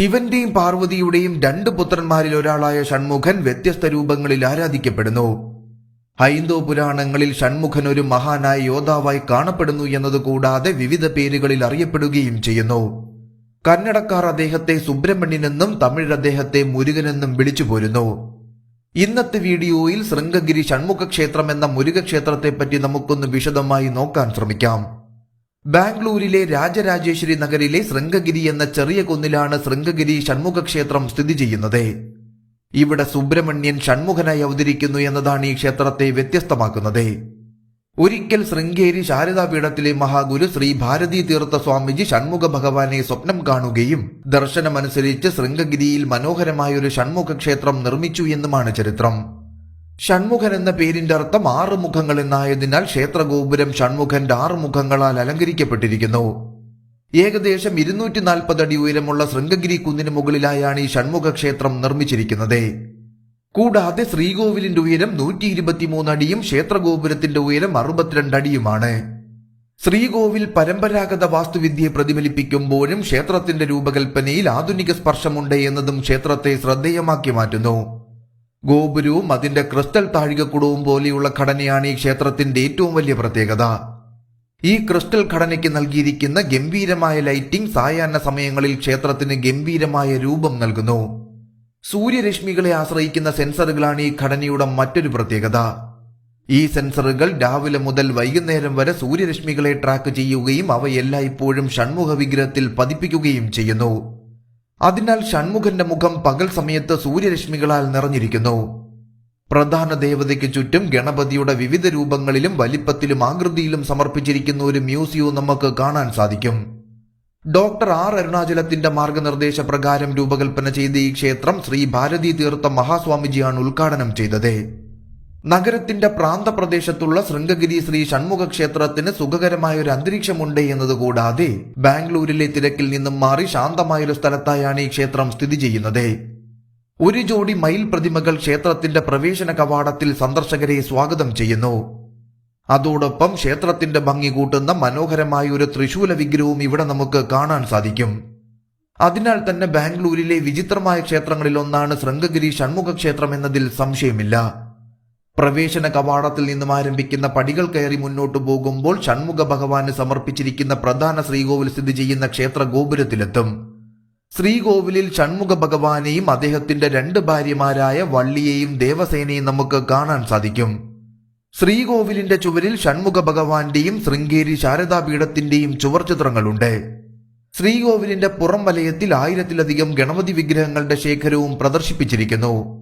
ശിവന്റെയും പാർവതിയുടെയും രണ്ട് പുത്രന്മാരിൽ ഒരാളായ ഷൺമുഖൻ വ്യത്യസ്ത രൂപങ്ങളിൽ ആരാധിക്കപ്പെടുന്നു. ഹൈന്ദവ പുരാണങ്ങളിൽ ഷൺമുഖൻ ഒരു മഹാനായ യോദ്ധാവായി കാണപ്പെടുന്നു എന്നതുകൂടാതെ വിവിധ പേരുകളിൽ അറിയപ്പെടുകയും ചെയ്യുന്നു. കന്നടക്കാർ അദ്ദേഹത്തെ സുബ്രഹ്മണ്യനെന്നും തമിഴ് അദ്ദേഹത്തെ മുരുകനെന്നും വിളിച്ചു പോരുന്നു. ഇന്നത്തെ വീഡിയോയിൽ ശൃംഗഗിരി ഷൺമുഖ ക്ഷേത്രം എന്ന മുരുകക്ഷേത്രത്തെപ്പറ്റി നമുക്കൊന്ന് വിശദമായി നോക്കാൻ ശ്രമിക്കാം. ബാംഗ്ലൂരിലെ രാജരാജേശ്വരി നഗരിലെ ശൃംഗഗിരി എന്ന ചെറിയ കുന്നിലാണ് ശൃംഗഗിരി ഷൺമുഖ ക്ഷേത്രം സ്ഥിതി ചെയ്യുന്നത്. ഇവിടെ സുബ്രഹ്മണ്യൻ ഷൺമുഖനായി അവതരിക്കുന്നു എന്നതാണ് ഈ ക്ഷേത്രത്തെ വ്യത്യസ്തമാക്കുന്നത്. ഒരിക്കൽ ശൃംഗേരി ശാരദാപീഠത്തിലെ മഹാഗുരു ശ്രീ ഭാരതി തീർത്ഥ സ്വാമിജി ഷൺമുഖ ഭഗവാനെ സ്വപ്നം കാണുകയും ദർശനമനുസരിച്ച് ശൃംഗഗിരിയിൽ മനോഹരമായ ഒരു ഷൺമുഖ ക്ഷേത്രം നിർമ്മിച്ചു എന്നുമാണ് ചരിത്രം. ഷൺമുഖൻ എന്ന പേരിന്റെ അർത്ഥം ആറ് മുഖങ്ങൾ എന്നായതിനാൽ ക്ഷേത്രഗോപുരം ഷൺമുഖന്റെ ആറ് മുഖങ്ങളാൽ അലങ്കരിക്കപ്പെട്ടിരിക്കുന്നു. ഏകദേശം ഇരുന്നൂറ്റി നാൽപ്പത് അടി ഉയരമുള്ള ശൃംഗഗിരി കുന്നിന് മുകളിലായാണ് ഈ ഷൺമുഖ ക്ഷേത്രം നിർമ്മിച്ചിരിക്കുന്നത്. കൂടാതെ ശ്രീകോവിലിന്റെ ഉയരം നൂറ്റി ഇരുപത്തിമൂന്ന് അടിയും ക്ഷേത്രഗോപുരത്തിന്റെ ഉയരം അറുപത്തിരണ്ട് അടിയുമാണ്. ശ്രീകോവിൽ പരമ്പരാഗത വാസ്തുവിദ്യയെ പ്രതിഫലിപ്പിക്കുമ്പോഴും ക്ഷേത്രത്തിന്റെ രൂപകൽപ്പനയിൽ ആധുനിക സ്പർശമുണ്ട് എന്നതും ക്ഷേത്രത്തെ ശ്രദ്ധേയമാക്കി മാറ്റുന്നു. ഗോപുരവും അതിന്റെ ക്രിസ്റ്റൽ താഴികക്കുടവും പോലെയുള്ള ഘടനയാണ് ഈ ക്ഷേത്രത്തിന്റെ ഏറ്റവും വലിയ പ്രത്യേകത. ഈ ക്രിസ്റ്റൽ ഘടനയ്ക്ക് നൽകിയിരിക്കുന്ന ഗംഭീരമായ ലൈറ്റിംഗ് സായാഹ്ന സമയങ്ങളിൽ ക്ഷേത്രത്തിന് ഗംഭീരമായ രൂപം നൽകുന്നു. സൂര്യരശ്മികളെ ആശ്രയിക്കുന്ന സെൻസറുകളാണ് ഈ ഘടനയുടെ മറ്റൊരു പ്രത്യേകത. ഈ സെൻസറുകൾ രാവിലെ മുതൽ വൈകുന്നേരം വരെ സൂര്യരശ്മികളെ ട്രാക്ക് ചെയ്യുകയും അവ എല്ലായ്പ്പോഴും ഷൺമുഖ വിഗ്രഹത്തിൽ പതിപ്പിക്കുകയും ചെയ്യുന്നു. അതിനാൽ ഷൺമുഖന്റെ മുഖം പകൽ സമയത്ത് സൂര്യരശ്മികളാൽ നിറഞ്ഞിരിക്കുന്നു. പ്രധാന ദേവതയ്ക്ക് ചുറ്റും ഗണപതിയുടെ വിവിധ രൂപങ്ങളിലും വലിപ്പത്തിലും ആകൃതിയിലും സമർപ്പിച്ചിരിക്കുന്ന ഒരു മ്യൂസിയവും നമുക്ക് കാണാൻ സാധിക്കും. ഡോക്ടർ ആർ അരുണാചലത്തിന്റെ മാർഗനിർദ്ദേശ പ്രകാരം രൂപകൽപ്പന ചെയ്ത ഈ ക്ഷേത്രം ശ്രീ ഭാരതി തീർത്ഥ മഹാസ്വാമിജിയാണ് ഉദ്ഘാടനം ചെയ്തത്. നഗരത്തിന്റെ പ്രാന്തപ്രദേശത്തുള്ള ശൃംഗഗിരി ശ്രീ ഷൺമുഖ ക്ഷേത്രത്തിന് സുഖകരമായ ഒരു അന്തരീക്ഷമുണ്ട് എന്നതുകൂടാതെ ബാംഗ്ലൂരിലെ തിരക്കിൽ നിന്നും മാറി ശാന്തമായൊരു സ്ഥലത്തായാണ് ഈ ക്ഷേത്രം സ്ഥിതി ചെയ്യുന്നത്. ഒരു ജോഡി മയിൽ പ്രതിമകൾ ക്ഷേത്രത്തിന്റെ പ്രവേശന കവാടത്തിൽ സന്ദർശകരെ സ്വാഗതം ചെയ്യുന്നു. അതോടൊപ്പം ക്ഷേത്രത്തിന്റെ ഭംഗി കൂട്ടുന്ന മനോഹരമായ ഒരു ത്രിശൂല വിഗ്രഹവും ഇവിടെ നമുക്ക് കാണാൻ സാധിക്കും. അതിനാൽ തന്നെ ബാംഗ്ലൂരിലെ വിചിത്രമായ ക്ഷേത്രങ്ങളിലൊന്നാണ് ശൃംഗഗിരി ഷൺമുഖ ക്ഷേത്രം എന്നതിൽ സംശയമില്ല. പ്രവേശന കവാടത്തിൽ നിന്നും ആരംഭിക്കുന്ന പടികൾ കയറി മുന്നോട്ടു പോകുമ്പോൾ ഷൺമുഖ ഭഗവാന് സമർപ്പിച്ചിരിക്കുന്ന പ്രധാന ശ്രീകോവിൽ സ്ഥിതി ചെയ്യുന്ന ക്ഷേത്ര ഗോപുരത്തിലെത്തും. ശ്രീകോവിലിൽ ഷൺമുഖ ഭഗവാനെയും അദ്ദേഹത്തിന്റെ രണ്ട് ഭാര്യമാരായ വള്ളിയെയും ദേവസേനയും നമുക്ക് കാണാൻ സാധിക്കും. ശ്രീകോവിലിന്റെ ചുവരിൽ ഷൺമുഖ ഭഗവാന്റെയും ശൃംഗേരി ശാരദാപീഠത്തിന്റെയും ചുവർ ചിത്രങ്ങളുണ്ട്. ശ്രീകോവിലിന്റെ പുറം വലയത്തിൽ ആയിരത്തിലധികം ഗണപതി വിഗ്രഹങ്ങളുടെ ശേഖരവും പ്രദർശിപ്പിച്ചിരിക്കുന്നു.